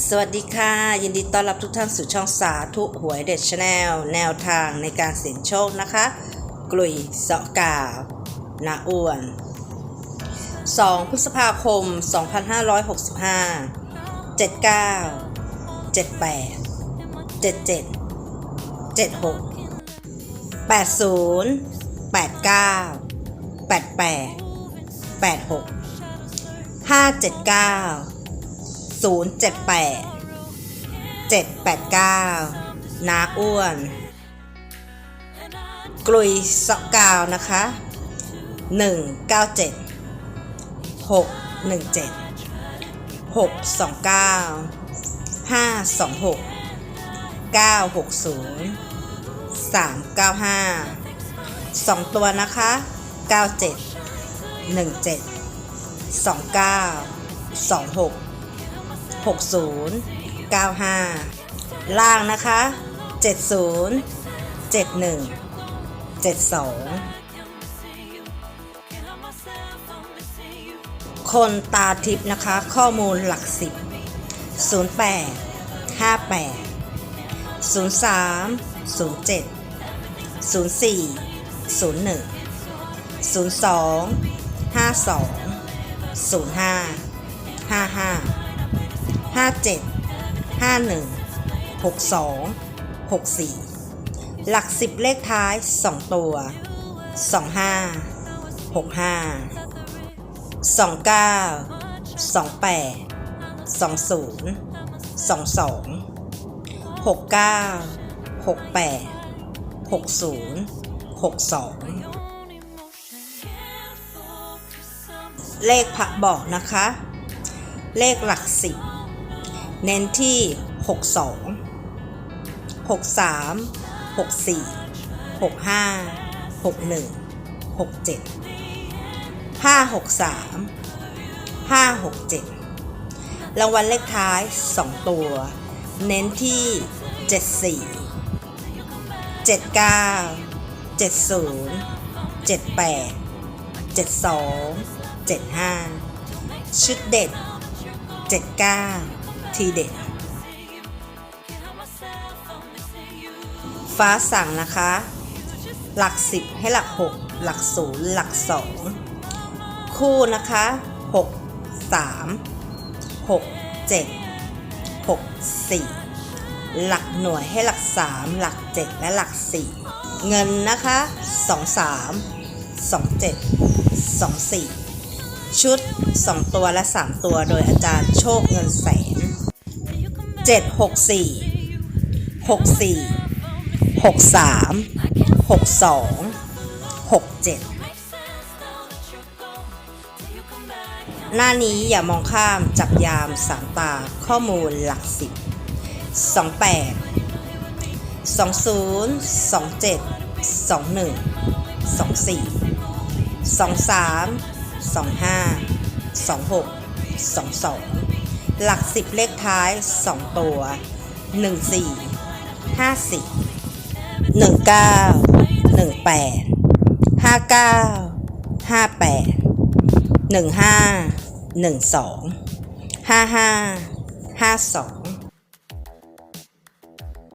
สวัสดีค่ะ ยินดีต้อนรับทุกท่านสู่ช่องสาธุหวยเด็ดชาแนลแนวทางในการเสี่ยงโชคนะคะ กลุยเสาะกาว นาอ้วน 2 พฤษภาคม 2565 79 78 77 76 80 89 88 86 579 078 789 นาอ้วน กลุยสกาวนะคะ 197 617 629 526 960 395 2 ตัวนะคะ 97 17 29 26 60 95 ล่างนะคะ 70 71 72 คนตาทิพย์นะคะ ข้อมูลหลักสิบ08 58 03 07 04 01 02 52 05 55 ห้าเจ็ดห้าหนึ่งหกสองหกสี่หลักสิบเลขท้ายสองตัวสองห้าหกห้าสองเก้าสองแปดสองศูนย์สองสองหกเก้าหกแปดหกศูนย์หกสองเลขผักบอกนะคะ เลขหลักสิบ เน้นที่ 62 63 64 65 61 67 563 567 รางวัลเลขท้าย 2 ตัว เน้นที่ 74 79 70 78 72 75 ชุดเด็ด 79 ทีเด็ด ฟ้าสั่งนะคะ หลัก 10 ให้หลัก 6 หลัก 0 หลัก 2 คู่นะคะ 6 3 6 7 6 4 หลักหน่วยให้หลัก 3 หลัก 7 และหลัก 4 เงินนะคะ 2 3 2 7 2 4 ชุด 2 ตัวและ 3 ตัวโดยอาจารย์โชคเงินแสน 7 6 4 6 4 6 3 6 2 6 7 หน้านี้อย่ามองข้ามจับยามสามตาข้อมูลหลักสิบสองแปด 25 26 22 หลัก 10 เลขท้าย 2 ตัว 14 50 19 18 59 58 15 12 55 52